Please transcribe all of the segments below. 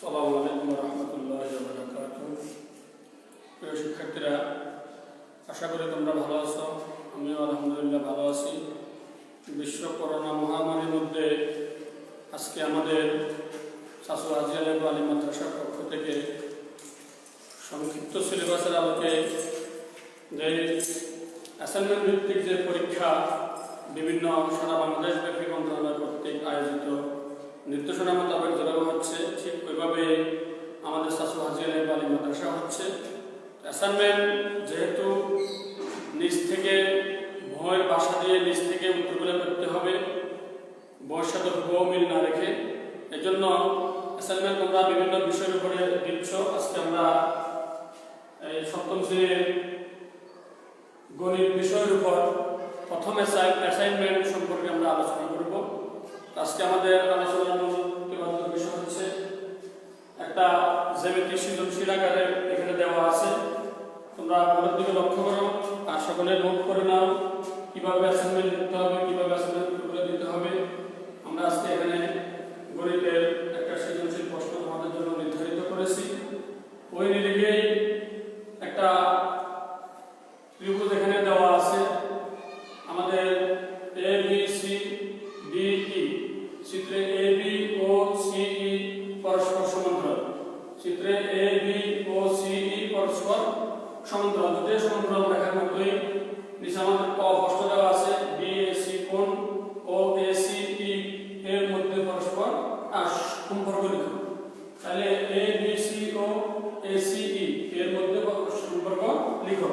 সালামু আলাইকুম শিক্ষার্থীরা, আশা করি তোমরা ভালো আছো। আমিও আলহামদুলিল্লাহ ভালো আছি। বিশ্ব করোনা মহামারীর মধ্যে আজকে আমাদের শাশু আজি আলম আলী মাদ্রাসার পক্ষ থেকে সংক্ষিপ্ত সিলেবাসের আলোকে যে অ্যাসাইনমেন্ট ভিত্তিক যে পরীক্ষা বিভিন্ন সারা বাংলাদেশ ব্যাপী মন্ত্রণালয় কর্তৃক আয়োজিত নির্দেশনা মোতাবেক যেভাবে হচ্ছে ঠিক ওইভাবে আমাদের শাশু হাজি আলম আলী মাদ্রাসা হচ্ছে অ্যাসাইনমেন্ট যেহেতু নিজ থেকে ভয়ের বাসা দিয়ে নিজ থেকে উত্তরগুলো করতে হবে, বয়স সাথে হুবহু মিল না রেখে। এই জন্য অ্যাসাইনমেন্ট তোমরা বিভিন্ন বিষয়ের উপরে দিচ্ছ আজকে আমরা এই সপ্তম শ্রেণির গণিত বিষয়ের উপর প্রথম অ্যাসাইনমেন্ট সম্পর্কে আমরা আলোচনা করব। আজকে আমাদের আলোচনার মূল বিষয় হচ্ছে একটা জ্যামিতি সৃজনশীল আকারে এখানে দেওয়া আছে। তোমরা পরের দিকে লক্ষ্য করো আর সকলে নোট করে নাও, কীভাবে অ্যাসাইনমেন্ট লিখতে হবে, কীভাবে অ্যাসাইনমেন্ট করে দিতে হবে। আমরা আজকে এখানে গণিতের একটা সৃজনশীল প্রশ্ন তোমাদের জন্য নির্ধারিত করেছি। ওই নিরিখেই একটা ত্রিভুজ এখানে দেওয়া আছে। আমাদের A B C D E চিত্রে সম্পর্ক লিখো। তাহলে এ বি সি ও এ সি ই এর মধ্যে সম্পর্ক লিখো।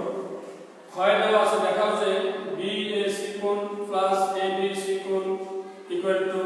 ক্ষয় দেওয়া আছে, দেখা হচ্ছে বি এ সি কোণ প্লাস এ বি সি কোণ ইকুয়াল টু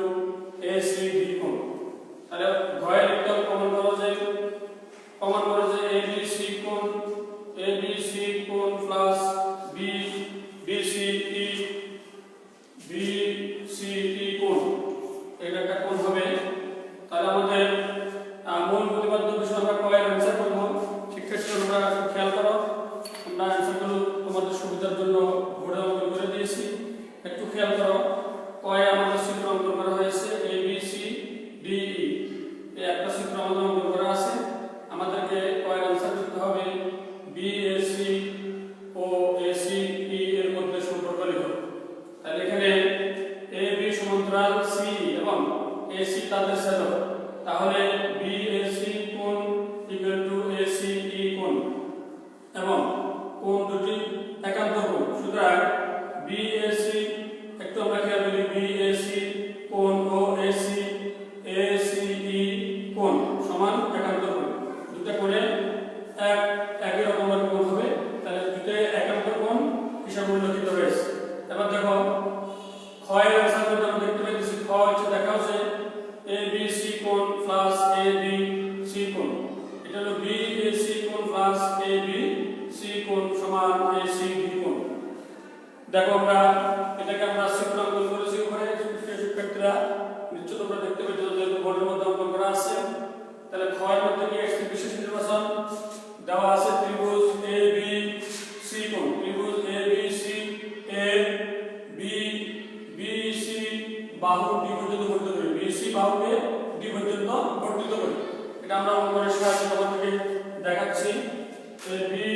বি সি এবং এসি তাদের ছেদক তাহলে বি এ সি কোণ equal to A C E কোণ এবং কোণ দুটি একান্ত কোণ। সুতরাং বি এ সি একটু আমরা খেয়াল করি বি এ সি কোণ ও A C A C E কোণ সমান একান্ত কোণ। দুটো কোণে এক একই রকমের কোণ হবে। তাহলে দুটো একান্ত কোণ হিসাবে উল্লেখিত রয়েছে। এবার দেখো, ক্ষয়ের অ্যান্সার বাহু ডি পর্যন্ত বর্ধিত করি বি সি বাহুকে ডি পর্যন্ত বর্ধিত করি এটা আমরা অঙ্কনের সাহায্যে তোমাদেরকে দেখাচ্ছি। বি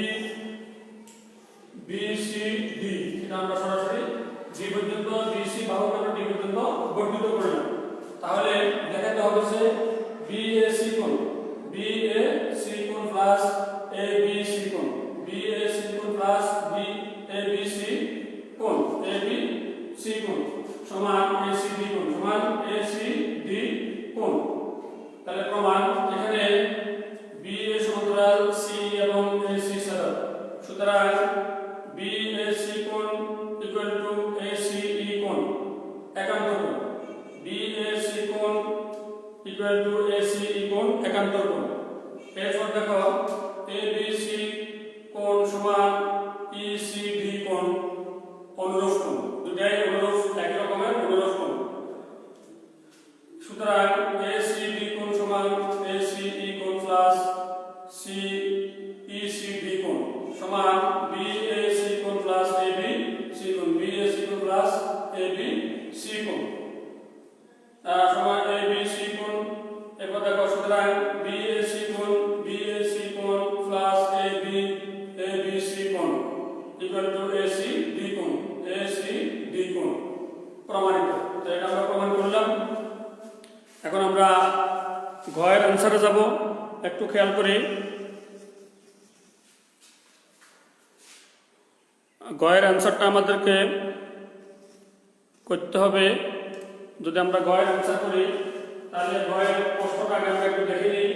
বি, সি, ডি, এটা আমরা সরাসরি ডি পর্যন্ত বি, সি বাহুকে আমরা ডি পর্যন্ত বর্ধিত করলাম তাহলে দেখাতে হবে যে বি এ সি কোণ বি এ সি কোণ প্লাস এ বি সি কোণ বি এ সি কোণ plus B A B C কোণ এ বি সি কোণ সমান এ সি ডি কোণ, সমান এ সি ডি কোণ। তাহলে প্রমাণ, এখানে বি এ সমান্তরাল সি এবং এ সি সুতরাং বি এ সি কোণ equal to A C E কোণ একান্ত কোণ। বি এ কোণ ইকুয়াল টু এ ই কোণ একান্ত কোণ। এরপর দেখো ঘয়ের যাব, একটু খেয়াল করি। গয়ের অ্যান্সারটা আমাদেরকে করতে হবে। যদি আমরা গয়ের অ্যান্সার করি, তাহলে গয়ের প্রশ্নটা আগে আমরা একটু দেখে নিই।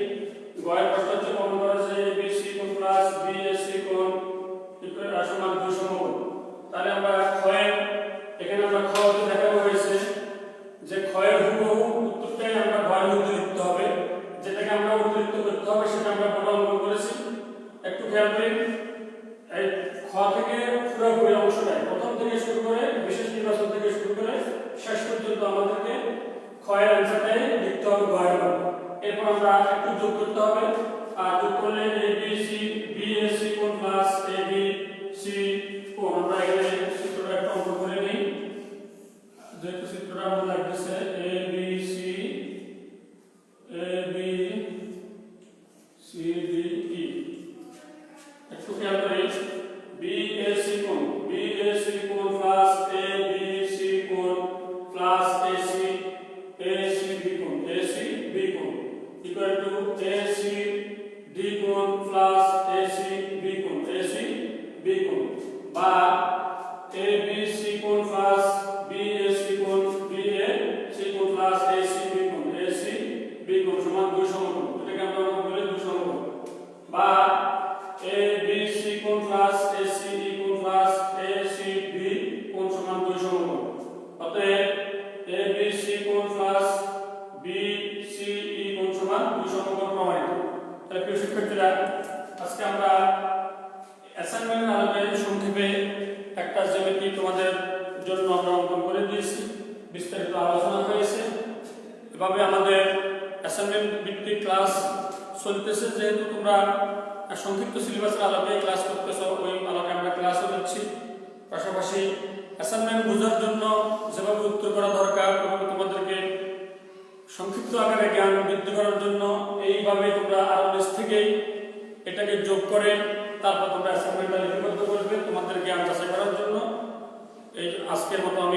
গয়ের প্রশ্ন হচ্ছে এ বি সি কোন প্লাস বি এস সি কোন? সমান দুই তাহলে আমরা কোন আমরা এখানে চিত্রটা একটা অঙ্কন করে নিই যেহেতু চিত্রটা আমাদের লাগতেছে বা এ বি সি কোণ প্লাস বি এ সি কোণ বি এ সি কোণ plus A C B A C B কোণ সমান দুই সমকোণ এটাকে আমরা বলি দুই সমকোণ বা এ বি সি কোণ প্লাস এ সি ই কোণ প্লাস এ সি বি কোণ সমান দুই সমকোণ অতএব এ বি সি কোণ প্লাস বি সি ই কোণ সমান দুই সমকোণ প্রমাণিত। তাহলে প্রিয় শিক্ষার্থীরা, আজকে আমরা অ্যাসাইনমেন্টের সংক্ষেপে একটা জ্যামিতি তোমাদের জন্য আমরা অঙ্কন করে দিয়েছি। বিস্তারিত আলোচনা হয়েছে। এভাবে আমাদের অ্যাসাইনমেন্ট ভিত্তিক ক্লাস চলতেছে। যেহেতু তোমরা সংক্ষিপ্ত সিলেবাসের আলোকে ক্লাস করতেছ, ওই আলোকে আমরা ক্লাসও দিচ্ছি পাশাপাশি অ্যাসাইনমেন্ট বোঝার জন্য যেভাবে উত্তর করা দরকার এবং তোমাদেরকে সংক্ষিপ্ত আকারে জ্ঞান বৃদ্ধি করার জন্য এইভাবে তোমরা আরও নিজ থেকেই এটাকে যোগ করে তারপর তোমরা আজকের মতো আমি